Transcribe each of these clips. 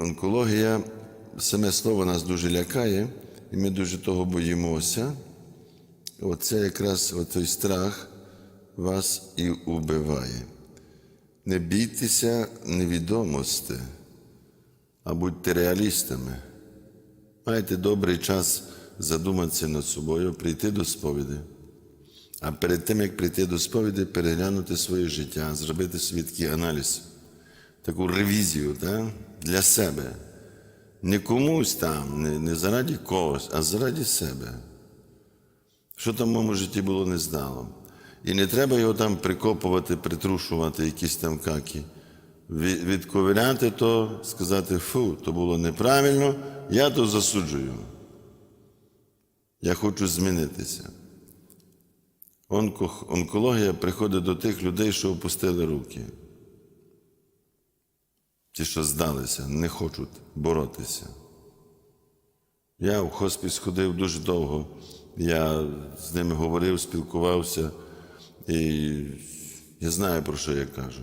онкологія, саме слово нас дуже лякає, і ми дуже того боїмося. Оце якраз той страх вас і убиває. Не бійтеся невідомості, а будьте реалістами. Майте добрий час задуматися над собою, прийти до сповіді. А перед тим, як прийти до сповіді, переглянути своє життя, зробити собі аналіз, таку ревізію так? для себе. Не комусь там, не, не заради когось, а заради себе. Що там в моєму житті було не здало. І не треба його там прикопувати, притрушувати, якісь там каки. Від- Відковиряти то, сказати, фу, то було неправильно, я то засуджую. Я хочу змінитися. Онкологія приходить до тих людей, що опустили руки. Ті, що здалися, не хочуть боротися. Я в хоспіс ходив дуже довго. Я з ними говорив, спілкувався, і я знаю, про що я кажу.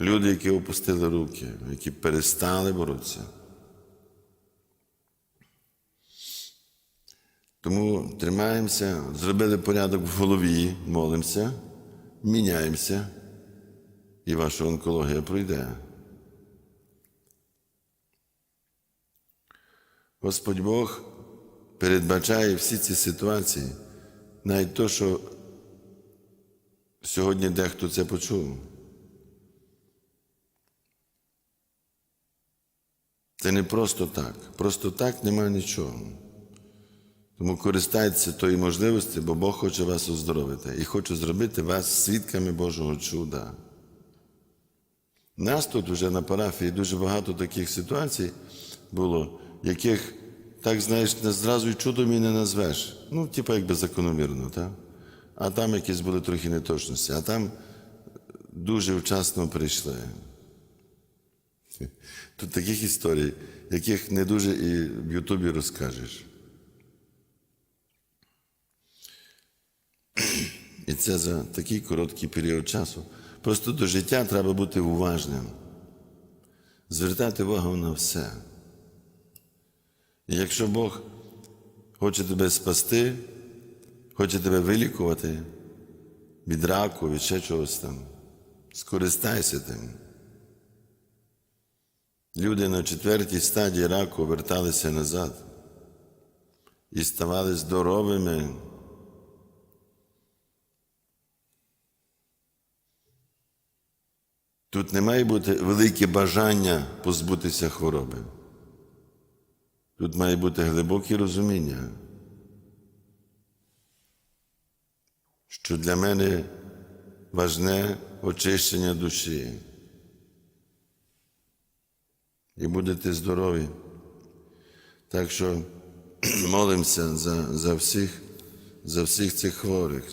Люди, які опустили руки, які перестали боротися. Тому тримаємося, зробили порядок в голові, молимося, міняємося, і ваша онкологія пройде. Господь Бог передбачає всі ці ситуації, навіть то, що сьогодні дехто це почув. Це не просто так. Просто так немає нічого. Тому користайтеся тої можливості, бо Бог хоче вас оздоровити і хоче зробити вас свідками Божого чуда. Нас тут вже на парафії дуже багато таких ситуацій було, яких, так знаєш, не зразу й чудом і не назвеш. Ну, типу, якби закономірно, так? А там якісь були трохи неточності, а там дуже вчасно прийшли. Тут таких історій, яких не дуже і в Ютубі розкажеш. І це за такий короткий період часу. Просто до життя треба бути уважним, звертати увагу на все. І якщо Бог хоче тебе спасти, хоче тебе вилікувати від раку, від ще чогось там, скористайся тим. Люди на четвертій стадії раку верталися назад і ставали здоровими. Тут не має бути велике бажання позбутися хвороби. Тут має бути глибоке розуміння, що для мене важне очищення душі. І будете здорові. Так що молимося за, за всіх, за всіх цих хворих.